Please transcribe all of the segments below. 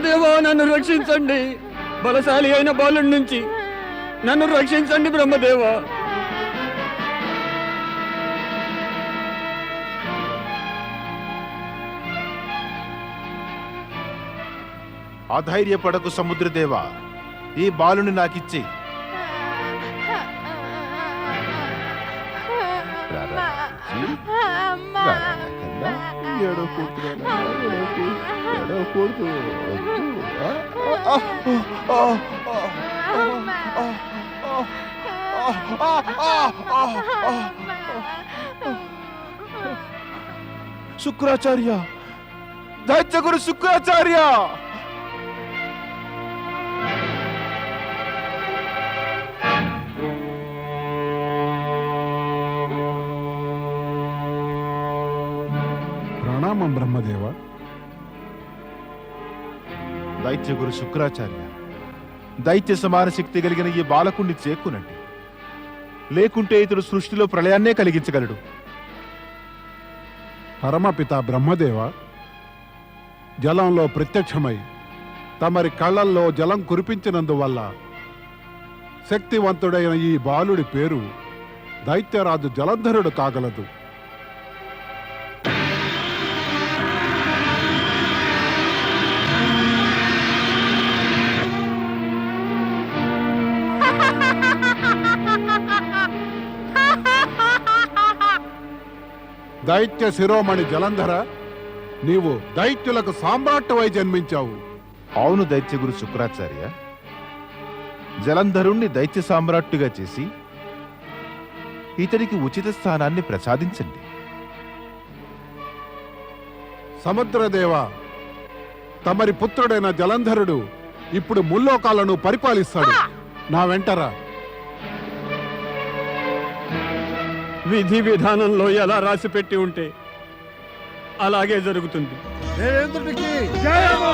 బ్రహ్మదేవా నన్ను రక్షించండి బలశాలి అయిన బాలుడి నుంచి నన్ను రక్షించండి బ్రహ్మదేవా అధైర్యపడకు సముద్రదేవా ఈ బాలుని నాకిచ్చి శుక్రాచార్య దైత్యగురు శుక్రాచార్య ప్రణామం బ్రహ్మదేవ. దైత్యగురు శుక్రాచార్య దైత్య సమాన శక్తి కలిగిన ఈ బాలకుణ్ణి చేక్కునండి లేకుంటే ఇతడు సృష్టిలో ప్రళయాన్నే కలిగించగలడు. పరమపిత బ్రహ్మదేవ జలంలో ప్రత్యక్షమై తమరి కళ్ళల్లో జలం కురిపించినందువల్ల శక్తివంతుడైన ఈ బాలుడి పేరు దైత్యరాజు జలంధరుడు కాగలదు. దైత్య శిరోమణి జలంధర నీవు దైత్యులకు సామ్రాట్టువై జన్మించావు. అవును దైత్యగురు శుక్రాచార్య. జలంధరుణ్ణి దైత్య సామ్రాట్టుగా చేసి ఇతడికి ఉచిత స్థానాన్ని ప్రసాదించండి. సముద్రదేవ తమరి పుత్రుడైన జలంధరుడు ఇప్పుడు ముల్లోకాలను పరిపాలిస్తాడు. నా వెంటరా. విధి విధానంలో ఎలా రాసి పెట్టి ఉంటే అలాగే జరుగుతుంది. దేవేంద్రుడికి జయము!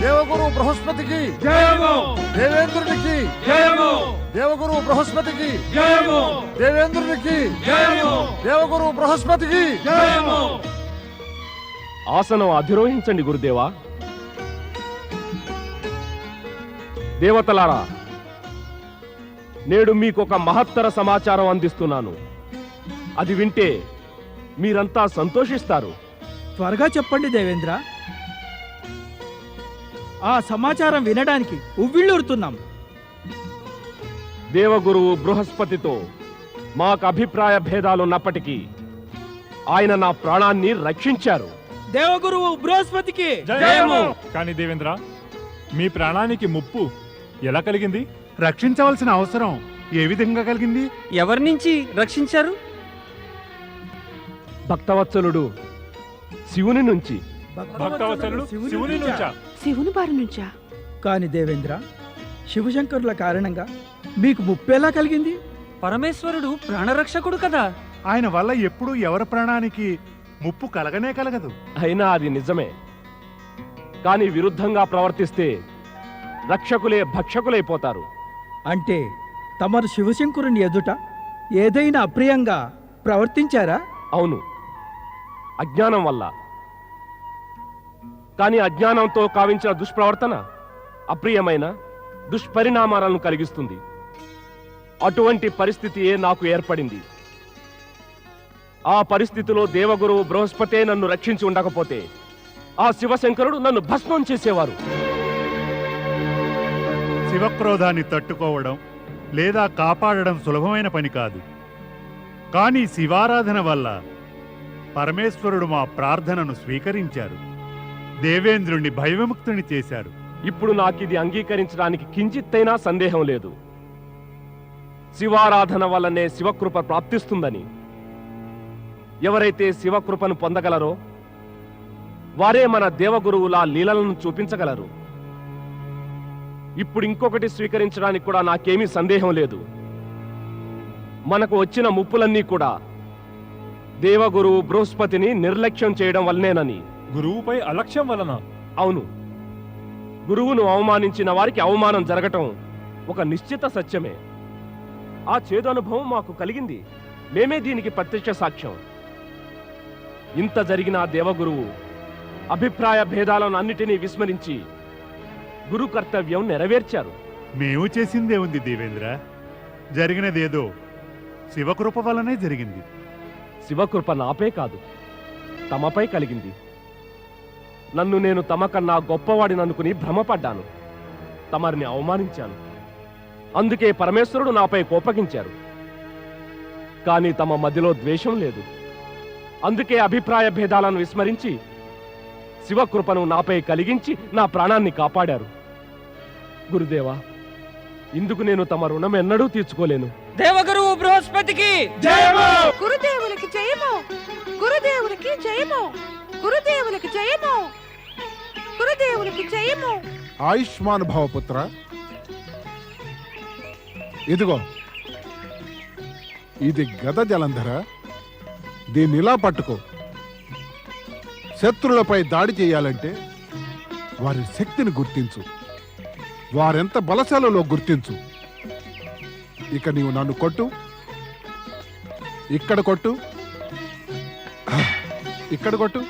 దేవగురు బృహస్పతికి జయము! దేవేంద్రుడికి జయము! దేవగురు బృహస్పతికి జయము! దేవేంద్రుడికి జయము! దేవగురు బృహస్పతికి జయము! ఆసనం అధిరోహించండి గురుదేవా. దేవతలారా నేడు మీకొక మహత్తర సమాచారం అందిస్తున్నాను. అది వింటే మీరంతా సంతోషిస్తారు. త్వరగా చెప్పండి దేవేంద్ర. ఆ సమాచారం వినడానికి ఉవ్విళ్ళూరుతున్నాం. దేవగురువు బృహస్పతితో మాకు అభిప్రాయ భేదాలున్నప్పటికీ ఆయన నా ప్రాణాన్ని రక్షించారు. దేవగురువు బృహస్పతికి జయము! కానీ దేవేంద్ర మీ ప్రాణానికి ముప్పు ఎలా కలిగింది? రక్షించవలసిన అవసరం ఏ విధంగా కలిగింది? ఎవరి నుంచి రక్షించారు? భక్తవత్సలుడు. శివుని నుంచి. భక్తవత్సలుడు శివుని నుంచా? శివుని బారి నుంచా? కాని దేవేంద్ర శివశంకరుల కారణంగా మీకు ముప్పెలా కలిగింది? పరమేశ్వరుడు ప్రాణరక్షకుడు కదా. ఆయన వల్ల ఎప్పుడూ ఎవరి ప్రాణానికి ముప్పు కలగనే కలగదు. అయినా అది నిజమే. కానీ విరుద్ధంగా ప్రవర్తిస్తే రక్షకులే భక్షకులైపోతారు. అంటే తమరు శివశంకరుని ఎదుట ఏదైనా అప్రియంగా ప్రవర్తించారా? అవును. అజ్ఞానం వల్ల. కానీ అజ్ఞానంతో కావించిన దుష్ప్రవర్తన అప్రియమైన దుష్పరిణామాలను కలిగిస్తుంది. అటువంటి పరిస్థితియే నాకు ఏర్పడింది. ఆ పరిస్థితిలో దేవగురువు బృహస్పతే నన్ను రక్షించి ఉండకపోతే ఆ శివశంకరుడు నన్ను భస్మం చేసేవారు. శివక్రోధాన్ని తట్టుకోవడం లేదా కాపాడడం సులభమైన పని కాదు. కానీ శివారాధన వల్ల పరమేశ్వరుడు మా ప్రార్థనను స్వీకరించారు. దేవేంద్రుణ్ణి భయవిముక్తుని చేశారు. ఇప్పుడు నాకిది అంగీకరించడానికి కించిత్తైనా సందేహం లేదు. శివారాధన వల్లనే శివకృప ప్రాప్తిస్తుందని. ఎవరైతే శివకృపను పొందగలరో వారే మన దేవగురువుల లీలలను చూపించగలరు. ఇప్పుడు ఇంకొకటి స్వీకరించడానికి కూడా నాకేమీ సందేహం లేదు. మనకు వచ్చిన ముప్పులన్నీ కూడా దేవగురువు బృహస్పతిని నిర్లక్ష్యం చేయడం వల్లనేనని. గురువుపై అలక్ష్యం వలన? అవును. గురువును అవమానించిన వారికి అవమానం జరగటం ఒక నిశ్చిత సత్యమే. ఆ చేదు అనుభవం మాకు కలిగింది. మేమే దీనికి ప్రత్యక్ష సాక్ష్యం. ఇంత జరిగిన ఆ దేవగురువు అభిప్రాయ భేదాలను అన్నిటినీ విస్మరించి గురు కర్తవ్యం నెరవేర్చారు. మేము చేసిందే ఉంది దేవేంద్ర. జరిగినదేదో శివకృప వల్లనే జరిగింది. శివకృప నాపే కాదు తమపై కలిగింది. నన్ను నేను తమకన్నా గొప్పవాడిననుకుని భ్రమపడ్డాను తమరిని అవమానించాను. అందుకే పరమేశ్వరుడు నాపై కోపగించారు. కానీ తమ మధ్యలో ద్వేషం లేదు. అందుకే అభిప్రాయ భేదాలను విస్మరించి శివకృపను నాపై కలిగించి నా ప్రాణాన్ని కాపాడారు. గురుదేవా ఇందుకు నేను తమ రుణం ఎన్నడూ తీర్చుకోలేను. దేవగురువు బృహస్పతికి గురుదేవులకి జయము! గురుదేవులకి జయము! గురుదేవులకి జయము! గురుదేవులకి జయము! ఆయుష్మాన్ భవపుత్ర ఇదిగో. ఇది గద జలంధర. దీన్ని ఇలా పట్టుకో. శత్రులపై దాడి చేయాలంటే వారి శక్తిని గుర్తించు. వారెంత బలశాలలో గుర్తించు. ఇక నీవు నన్ను కొట్టు. ఇక్కడ కొట్టు. ఇక్కడ కొట్టు.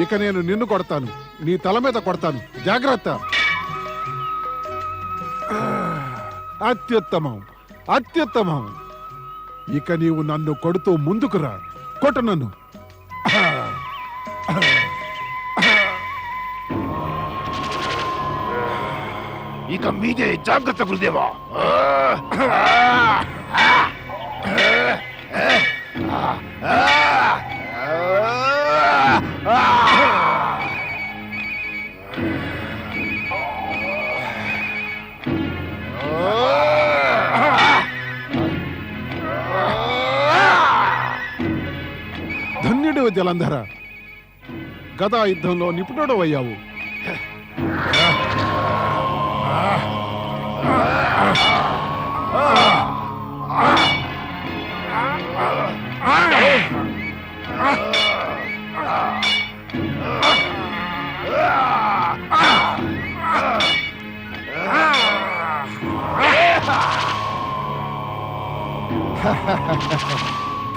ఇక నేను నిన్ను కొడతాను. నీ తల మీద కొడతాను. జాగ్రత్త. అత్యుత్తమం. అత్యుత్తమం. ఇక నీవు నన్ను కొడుతూ ముందుకు రా. కొట్టు నన్ను. ఇక మీదే జాగ్రత్త గురుదేవా. ధన్యుడు జలంధర. గదా యుద్ధంలో నిపుణుడు అయ్యావు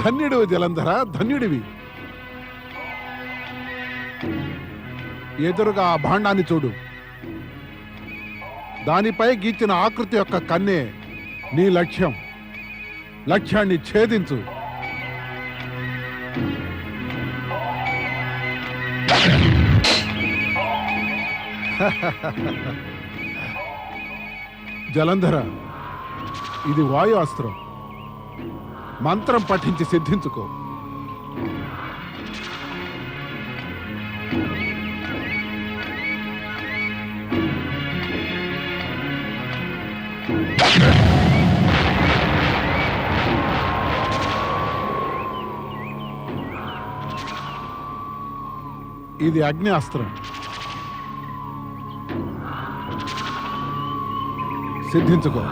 ధన్యుడు జలంధర ధన్యుడివి. ఎదురుగా ఆ భాండాన్ని చూడు. దానిపై గీచిన ఆకృతి యొక్క కన్నే నీ లక్ష్యం. లక్ష్యాన్ని ఛేదించు. జలంధర ఇది వాయు అస్త్రం మంత్రం పఠించి సిద్ధించుకో. ఇది అగ్ని అస్త్రం సిద్ధించుకో.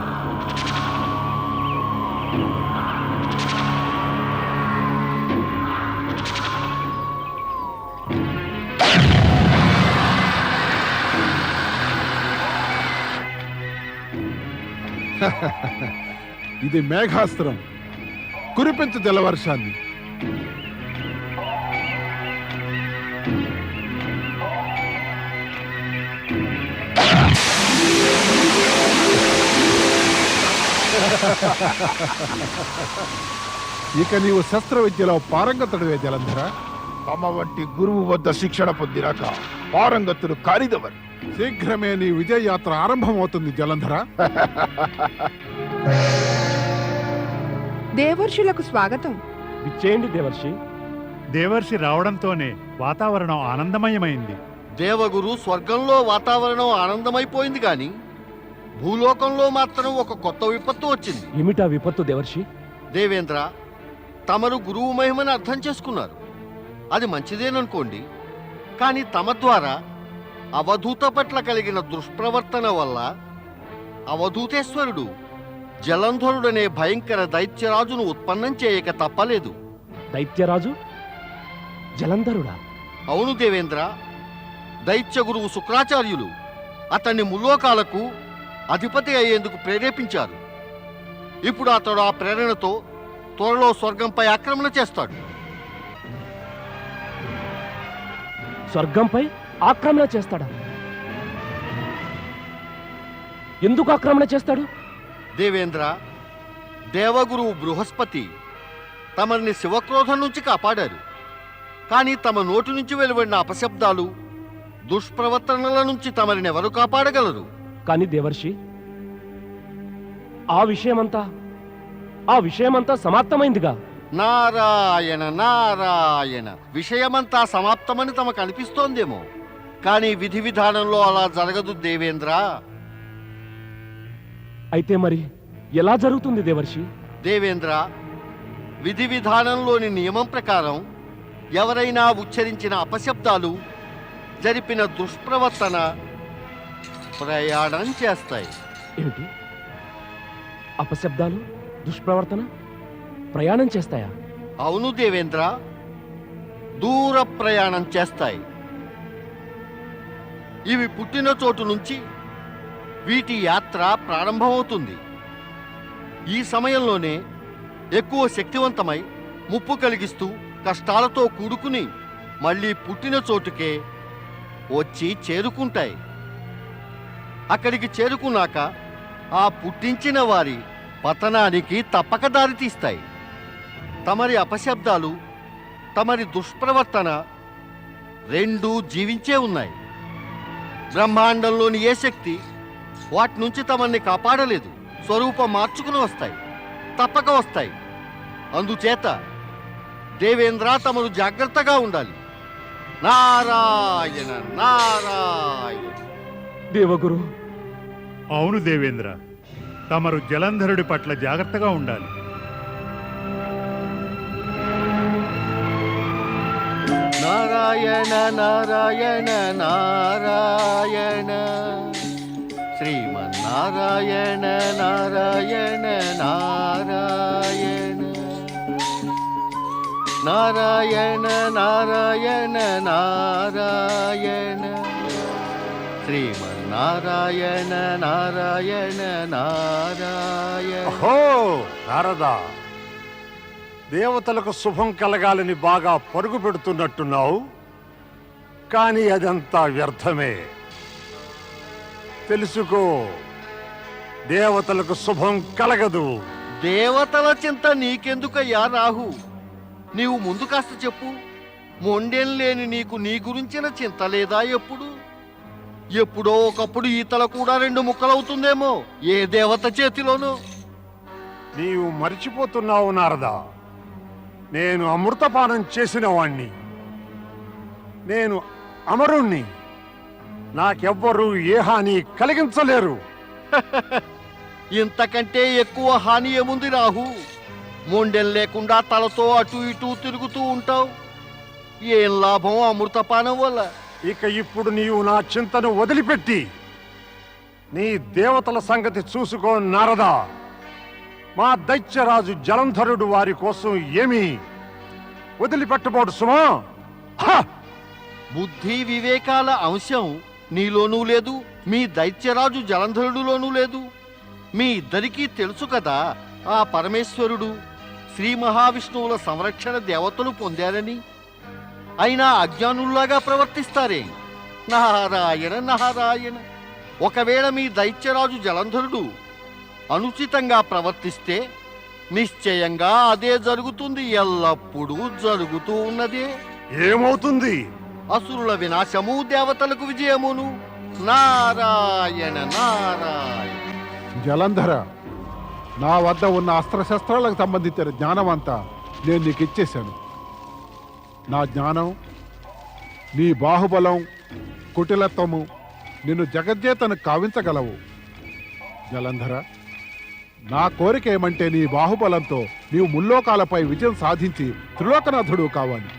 ఇది మేఘాస్త్రం. కురిపించు జలవర్షాన్ని ఇక నీవు శస్త్ర విద్యలో పారంగతుడివే జలంధర. తమ వంటి గురువు వద్ద శిక్షణ పొందినాక పారంగతులు కారిదవరు. శీఘ్రమే నీ విజయ యాత్ర ఆరంభమవుతుంది జలంధర. దేవర్షులకు స్వాగతం. విచ్చేయండి దేవర్షి. దేవర్షి రావడంతోనే వాతావరణం ఆనందమయమైంది. దేవగురు స్వర్గంలో వాతావరణం ఆనందమైపోయింది కానీ భూలోకంలో మాత్రం ఒక కొత్త విపత్తు వచ్చింది. ఏమిటా విపత్తు దేవర్షి? దేవేంద్ర తమరు గురువు మహిమని అర్థం చేసుకున్నారు. అది మంచిదేననుకోండి. కానీ తమ ద్వారా అవధూత పట్ల కలిగిన దుష్ప్రవర్తన వల్ల అవధూతేశ్వరుడు జలంధరుడనే భయంకర దైత్యరాజును ఉత్పన్నం చేయక తప్పలేదు. దైత్యరాజు? జలంధరుడా? అవును దేవేంద్ర దైత్య గురువు శుక్రాచార్యులు అతన్ని ముల్లోకాలకు అధిపతి అయ్యేందుకు ప్రేరేపించారు. ఇప్పుడు అతడు ఆ ప్రేరణతో త్వరలో స్వర్గంపై ఆక్రమణ చేస్తాడు. స్వర్గంపై ఆక్రమణ చేస్తాడా? ఎందుకు ఆక్రమణ చేస్తాడు? దేవేంద్ర దేవగురువు బృహస్పతి తమని శివక్రోధం నుంచి కాపాడారు. కానీ తమ నోటి నుంచి వెలువడిన అపశబ్దాలు దుష్ప్రవర్తనల నుంచి తమరిని ఎవరు కాపాడగలరు? కానీ దేవర్షి ఆ విషయమంతా ఆ విషయమంతా సమాప్తమైందిగా. నారాయణ నారాయణ విషయమంతా సమాప్తమని తమకు అనిపిస్తోందేమో. కానీ విధి విధానంలో అలా జరగదు దేవేంద్ర. అయితే మరి ఎలా జరుగుతుంది దేవర్షి? దేవేంద్ర విధి విధానంలోని నియమం ప్రకారం ఎవరైనా ఉచ్చరించిన అపశబ్దాలు జరిపిన దుష్ప్రవర్తన ప్రయాణం చేస్తాయి. ఏమిటి? అపశబ్దాలు దుష్ప్రవర్తన ప్రయాణం చేస్తాయా? అవును దేవేంద్ర దూర ప్రయాణం చేస్తాయి. ఇవి పుట్టిన చోటు నుంచి వీటి యాత్ర ప్రారంభమవుతుంది. ఈ సమయంలోనే ఎక్కువ శక్తివంతమై ముప్పు కలిగిస్తూ కష్టాలతో కూడుకుని మళ్ళీ పుట్టిన చోటుకే వచ్చి చేరుకుంటాయి. అక్కడికి చేరుకున్నాక ఆ పుట్టించిన వారి పతనానికి తప్పక దారితీస్తాయి తమరి అపశబ్దాలు తమరి దుష్ప్రవర్తన రెండూ జీవించే ఉన్నాయి. బ్రహ్మాండంలోని ఏ శక్తి వాటి నుంచి తమల్ని కాపాడలేదు స్వరూపం మార్చుకుని వస్తాయి తప్పక వస్తాయి. అందుచేత దేవేంద్ర తమరు జాగ్రత్తగా ఉండాలి. నారాయణ నారాయణ. దేవగురు. అవును దేవేంద్ర తమరు జలంధరుడి పట్ల జాగ్రత్తగా ఉండాలి. నారాయణ నారాయణ నారాయణ. శ్రీమన్నారాయణ నారాయణ నారాయణ. నారాయణ నారాయణ నారాయణ. శ్రీమన్నారాయణ నారాయణ నారాయణ అహో నారదా. దేవతలకు శుభం కలగాలని బాగా పరుగు పెడుతున్నట్టున్నావు. కానీ అదంతా వ్యర్థమే. తెలుసుకో దేవతలకు శుభం కలగదు. దేవతల చింత నీకెందుకయ్యా రాహు? నీవు ముందు కాస్త చెప్పు. మొండెం లేని నీకు నీ గురించిన చింత లేదా ఎప్పుడు? ఎప్పుడో ఒకప్పుడు ఈతల కూడా రెండు ముక్కలవుతుందేమో ఏ దేవత చేతిలోనో. నీవు మరిచిపోతున్నావు నారదా. నేను అమృతపానం చేసిన వాణ్ణి నేను అమరుణ్ణి. నాకెవ్వరూ ఏ హాని కలిగించలేరు. ఇంతకంటే ఎక్కువ హాని ఏముంది రాహు? మొండెం లేకుండా తలతో అటు ఇటు తిరుగుతూ ఉంటావు. ఏం లాభం అమృతపానం వల్ల? ఇక ఇప్పుడు నీవు నా చింతను వదిలిపెట్టి నీ దేవతల సంగతి చూసుకో నారదా. మా దైత్యరాజు జలంధరుడు వారి కోసం ఏమి వదిలిపెట్టబోడు సుమా. బుద్ధి వివేకాల అంశం నీలోనూ లేదు మీ దైత్యరాజు జలంధరుడులోనూ లేదు. మీ ఇద్దరికీ తెలుసు కదా ఆ పరమేశ్వరుడు శ్రీ మహావిష్ణువుల సంరక్షణ దేవతలు పొందారని. అయినా అజ్ఞానుల్లాగా ప్రవర్తిస్తారే? నారాయణ నారాయణ. ఒకవేళ మీ దైత్యరాజు జలంధరుడు అనుచితంగా ప్రవర్తిస్తే నిశ్చయంగా అదే జరుగుతుంది ఎల్లప్పుడూ జరుగుతూ ఉన్నదే. ఏమవుతుంది? అసురుల వినాశము దేవతలకు విజయమును. నారాయణ నారాయణ. జలంధర నా వద్ద ఉన్న అస్త్రశస్త్రాలకు సంబంధించిన జ్ఞానం అంతా నేను నీకు ఇచ్చేశాను. నా జ్ఞానం నీ బాహుబలం కుటిలత్వము నిన్ను జగజ్జేతను కావించగలవు. జలంధర నా కోరిక ఏమంటే నీ బాహుబలంతో నీవు ముల్లోకాలపై విజయం సాధించి త్రిలోకనాథుడు కావాలి.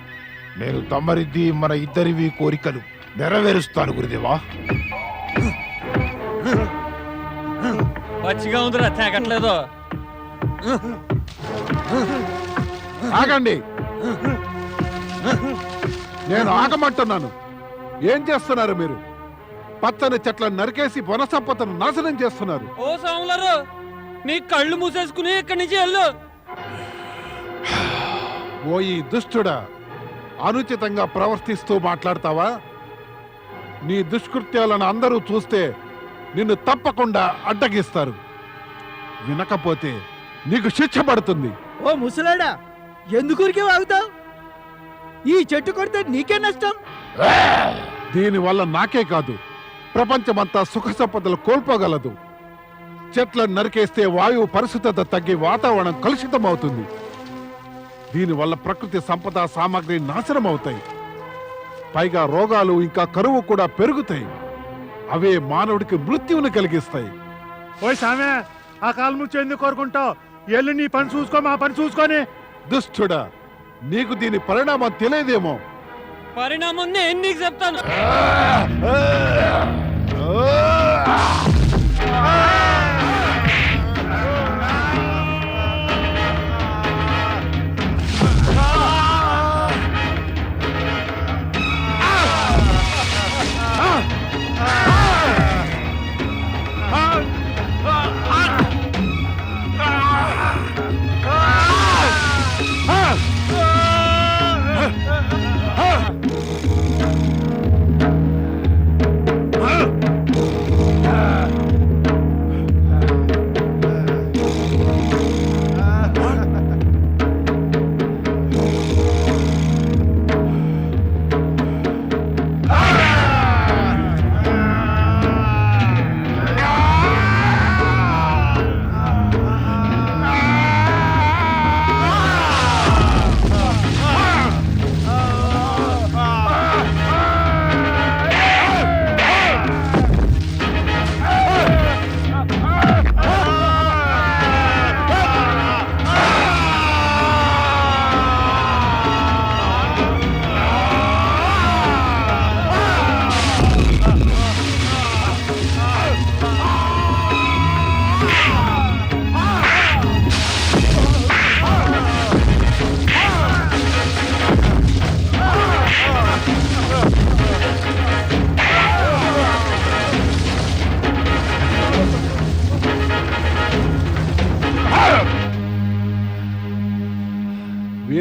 నేను తమరిది మన ఇద్దరివి కోరికలు నెరవేరుస్తాను గురుదేవా. పచ్చిగా ఉందిరా తేగట్లేదు. ఆగండి. నేను ఆగమంటున్నాను. ఏం చేస్తున్నారు మీరు? పచ్చని చెట్లను నరికేసి వన సంపదను నాశనం చేస్తున్నారు. ఓ సాములారు నీ కళ్ళు మూసేసుకుని ఇక్కడి నుంచి వెళ్ళు. ఓ ఈ దుష్టుడా అనుచితంగా ప్రవర్తిస్తూ మాట్లాడతావా? నీ దుష్కృత్యాలను అందరూ చూస్తే నిన్ను తప్పకుండా అడ్డగిస్తారు. వినకపోతే నీకు శిక్ష పడుతుంది. ఓ ముసలాడా ఎందుకురికి వాగుతావు? ఈ చెట్టు కొడితే నీకే నష్టం? దీనివల్ల నాకే కాదు. ప్రపంచమంతా సుఖ సంపదలు కోల్పోగలదు. చెట్లను నరికేస్తే వాయువు పరిశుద్ధత తగ్గి వాతావరణం కలుషితమవుతుంది. దీనివల్ల ప్రకృతి సంపద సామాగ్రి నాశనం అవుతాయి పైగా రోగాలు ఇంకా కరువు కూడా పెరుగుతాయి. అవే మానవుడికి మృత్యువుని కలిగిస్తాయి. ఓయ్ సామె ఆ కాలు ముచ్చు ఎందుకు కోరుకుంటావు? ఎల్లు నీ పని చూసుకో మా పని చూసుకొని. దుష్టుడా నీకు దీని పరిణామం తెలియదేమో. పరిణామం నేను నీకు చెప్తాను.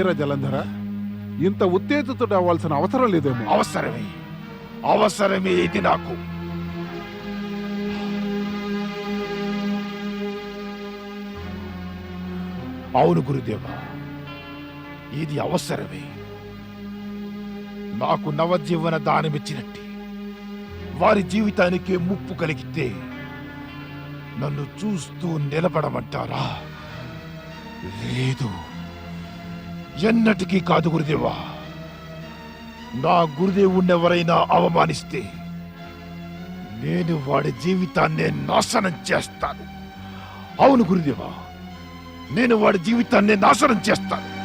వీర జలంధర. ఇంత ఉత్తేజితుడు అవ్వాల్సిన అవసరం లేదేమో. అవసరమే. అవసరమే ఇది నాకు. అవును గురుదేవా ఇది అవసరమే. నాకు నవజీవన దానమిచ్చినట్టు. వారి జీవితానికి ముప్పు కలిగితే నన్ను చూస్తూ నిలబడమంటారా? లేదు. ఎన్నటికీ కాదు గురుదేవా. నా గురుదేవుణ్ణి ఎవరైనా అవమానిస్తే నేను వాడి జీవితాన్ని నాశనం చేస్తాను. అవును గురుదేవా. నేను వాడి జీవితాన్ని నాశనం చేస్తాను.